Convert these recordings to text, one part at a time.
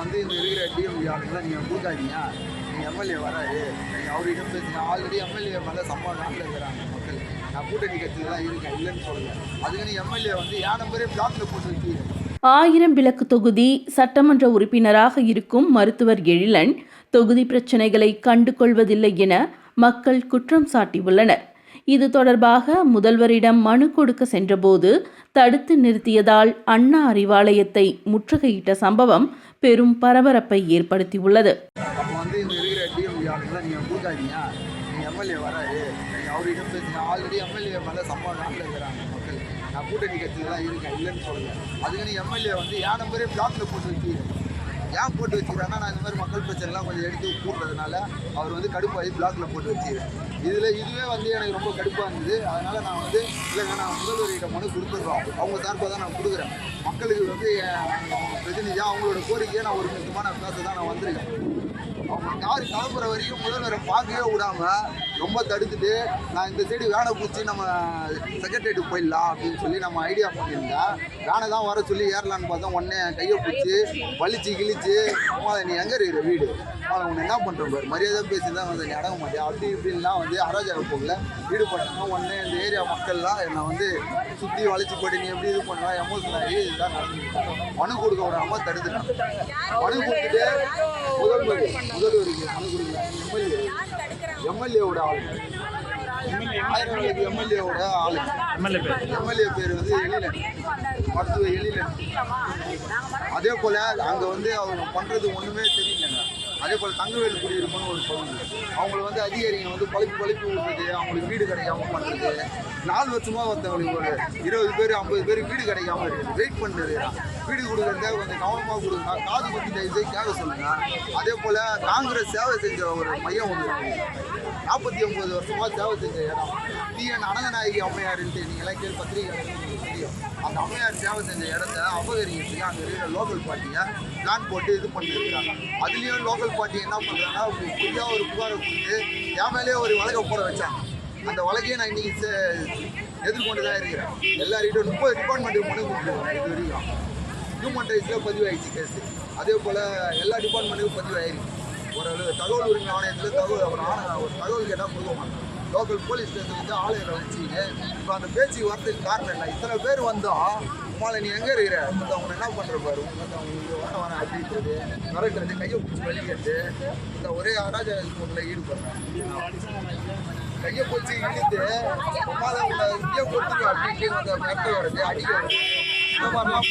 வந்து இந்த இருக்கிற டிஎம்கே ஆளுங்களாம் நீங்கள் கொடுக்காதீங்க நீங்கள் எம்எல்ஏ வராது. நீங்கள் அவர்கிட்ட பேசுங்க ஆல்ரெடி எம்எல்ஏ மேலே சம்பா நாட்டில் இருக்கிறாங்க மக்கள். நான் கூட்டணி கட்சியில் தான் இருக்கேன். இல்லைன்னு சொல்லலை. அதுக்குன்னு எம்எல்ஏ வந்து ஏன் நம்பரே பிளாக்ல போட்டு வைக்கிறேன் ஆயிரம் விளக்கு தொகுதி சட்டமன்ற உறுப்பினராக இருக்கும் மருத்துவர் எழிலன் தொகுதி பிரச்சினைகளை கண்டுகொள்வதில்லை என மக்கள் குற்றம் சாட்டியுள்ளனர். இது தொடர்பாக முதல்வரிடம் மனு கொடுக்க சென்றபோது தடுத்து நிறுத்தியதால் அண்ணா அறிவாலயத்தை முற்றுகையிட்ட சம்பவம் பெரும் பரபரப்பை ஏற்படுத்தியுள்ளது. அப்போ வந்து இந்த இருக்கிற நீங்கள் கொடுக்காதீங்க நீங்கள் எம்எல்ஏ வராரு. நீங்கள் அவர்கிட்ட பேசுங்க ஆல்ரெடி எம்எல்ஏ மேலே சம்பா இருக்கிறாங்க மக்கள். நான் கூட்டணி கட்சியில் தான் இருக்கேன் இல்லைன்னு சொல்லலை. அதுக்குன்னு எம்எல்ஏ வந்து என் நம்பரே பிளாக்ல போட்டு வைக்கிறேன் ஏன் போட்டு வச்சுக்கிறாங்கன்னா நான் இந்த மாதிரி மக்கள் பிரச்சனைலாம் கொஞ்சம் எடுத்து கூட்டுறதுனால அவர் வந்து கடுப்பாகி பிளாக்ல போட்டு வச்சுக்கிறேன். இதில் இதுவே வந்து எனக்கு ரொம்ப கடுப்பாக இருந்தது. அதனால் நான் வந்து இல்லைங்க நான் முதல்வர்கிட்ட மனு கொடுத்துட்றோம். அவங்க சார்பாக தான் நான் கொடுக்குறேன். மக்களுக்கு வந்து பிரதிநிதியாக அவங்களோட கோரிக்கையை நான் ஒரு முக்கியமான பேச தான் நான் வந்திருக்கேன். அவங்க யார் கிளம்புற வரைக்கும் முதல்வரை பார்க்கவே விடாம ரொம்ப தடுத்துட்டு நான் இந்த சைடு வேனை பூச்சி நம்ம செக்ரட்டரியேட் போயிடலாம் அப்படின்னு சொல்லி நம்ம ஐடியா பண்ணியிருந்தேன் வேனை தான் வர சொல்லி ஏறலான்னு பார்த்தோம். உடனே கையை பிடிச்சி வலிச்சு கிழிச்சு அம்மா நீ எங்கே இருக்கிற வீடு? அவன் உன்னை என்ன பண்ணுற பாரு? மரியாதை பேசி தான் வந்து நீ அடங்க மாட்டேன் அப்படி இப்படின்லாம் வந்து அராஜக போகல ஈடுபட்டாங்க. உடனே இந்த ஏரியா மக்கள்லாம் என்னை வந்து சுற்றி வளைச்சி போட்டு நீ எப்படி இது பண்ணலாம் எமோஷனல் ஆகி இதுதான் மனு கொடுக்க விடாம தடுத்துட்டாங்க. மனு கொடுத்துட்டு முதல்வர் முதல்வருக்கு எம்எல்ஏ. எம்எல்ஏவோட ஆளு. ஆயிரம் விளக்கு எம்எல்ஏவோட ஆளு. எம்எல்ஏ பேர். எம்எல்ஏ பேர் வந்து எழிலன். மருத்துவ எழிலன். அதே போல அங்க வந்து அவங்க பண்றது ஒண்ணுமே தெரியலங்க. அதே போல தங்கவேல் குடியிருப்புன்னு ஒரு பகுதி அவங்கள வந்து அதிகாரிங்க வந்து பழுப்பு பழுப்பு விடுறது அவங்களுக்கு வீடு கிடைக்காம பண்றது. நாலு வருஷமா ஒருத்தவங்களுக்கு ஒரு இருபது பேர் ஐம்பது பேர் வீடு கிடைக்காம இருக்குது. வெயிட் பண்ணுறது வீடு கொடுக்குறதே கொஞ்சம் கவனமாக கொடுங்க. காது குத்தி தயவுசெய்து கேட்க சொல்லுங்கள் அதே போல் காங்கிரஸ் சேவை செஞ்ச ஒரு மையம் ஒன்று நாற்பத்தி ஒம்பது வருஷமாக சேவை செஞ்ச இடம். டிஎன் அனந்தநாயகி அம்மையாருன்ட்டு நீங்களாம் கேள்வி பத்திரிகை தெரியும். அந்த அம்மையார் சேவை செஞ்ச இடத்த அபகரிக்கிறதுக்கு அங்கே இருக்கிற லோக்கல் பார்ட்டியை பிளான் போட்டு இது பண்ணியிருக்கிறாங்க அதுலேயும் லோக்கல் பார்ட்டி என்ன பண்ணுறாங்கன்னா பொய்யா ஒரு புகாரை கொடுத்து என் மேலேயே ஒரு வழக்கை போட வச்சாங்க. அந்த வழக்கையே நான் இன்றைக்கி எதிர்கொண்டு தான் இருக்கிறேன். எல்லார்கிட்டும் முப்பது டிபார்ட்மெண்ட்டுக்கு மனு கொடுத்துருக்கேன். இது வரைக்கும். ஹியூமன் ரைட்ஸில் பதிவாயிடுச்சு கேஸு அதே போல் எல்லா டிபார்ட்மெண்ட்டுக்கும் பதிவாயிருக்கு. ஒரு தகவல் உரிமை ஆணையத்தில் தகவல் ஒரு ஆணை ஒரு தகவல் கேட்டால் கொடுக்க மாட்டோம் லோக்கல் போலீஸ் ஸ்டேஷன் வந்து ஆளுநரை வச்சுக்கிட்டு இப்போ அந்த பேச்சு வரதுக்கு காரணம் இல்லை இத்தனை பேர் வந்தோம் உமால நீ எங்கே இருக்கிற? இப்போ அவங்க என்ன பண்ணுற பாரு? அவங்க வர வர அப்படின்றது நடக்கிறது கையை பிடிச்சி வலிக்கிறது இந்த ஒரே அராஜகத்தில் ஈடுபடுறேன் கையை பிடிச்சி இழுத்து உமால உங்களை இங்கே கொடுத்துரு அப்படின்னு அந்த மிரட்ட வருது அடிக்க வருது இந்த மாதிரிலாம்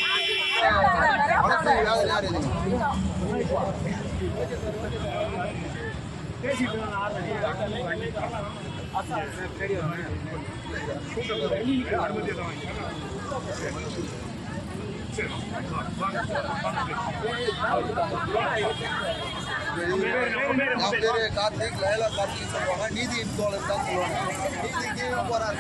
ಬೇರೆ ಕಾರ್ತಿಕ್ ಲಯಲ ಕಾರ್ತಿಕ್ ಸಲ್ವಾಗ ನೀತಿ ಇಟ್ಕೊಳ್ಳೋದು ನೀತಿಗೆ ಹೋರಾಟ